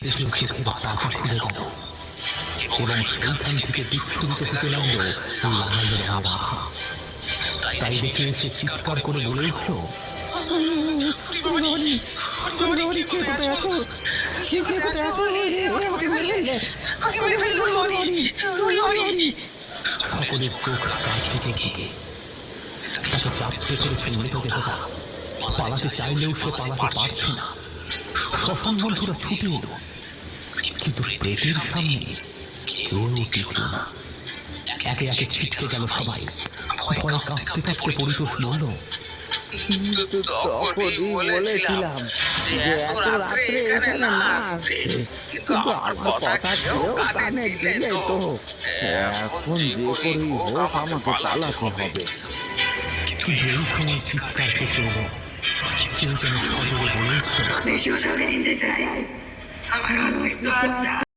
চোখের পাতা খুলে গেল। এবং সেইখান থেকে বিচ্ছুরিত হতে লাগল লাল রঙের আভা। তাই দেখে সে চিৎকার করে বলে উঠল সকলের চোখ দিকে তাকে চাপতে করেছে মৃতদেহটা। পালাতে চাইলেও সে পালাতে পারছে না। শ্মশান বন্ধুরা ছুটে এলো। কিন্তু প্রেতের সামনে কেউ টিকল না। একে একে ছিটকে গেল সবাই। ভয়ে কাঁপতে কাঁপতে পরিতোষ বলল কিন্তু তখনই বলেছিলাম যে এত রাত্রে এখানে না আসতে। কিন্তু আমার কথা কেউ কানে দিলে তো। এখন যে করেই হোক আমাকে পালাতে হবে। কিন্তু এই সময় চিৎকার 신선의 가족을 보낼 내 쇼사가 힘들잖아. 사과가 다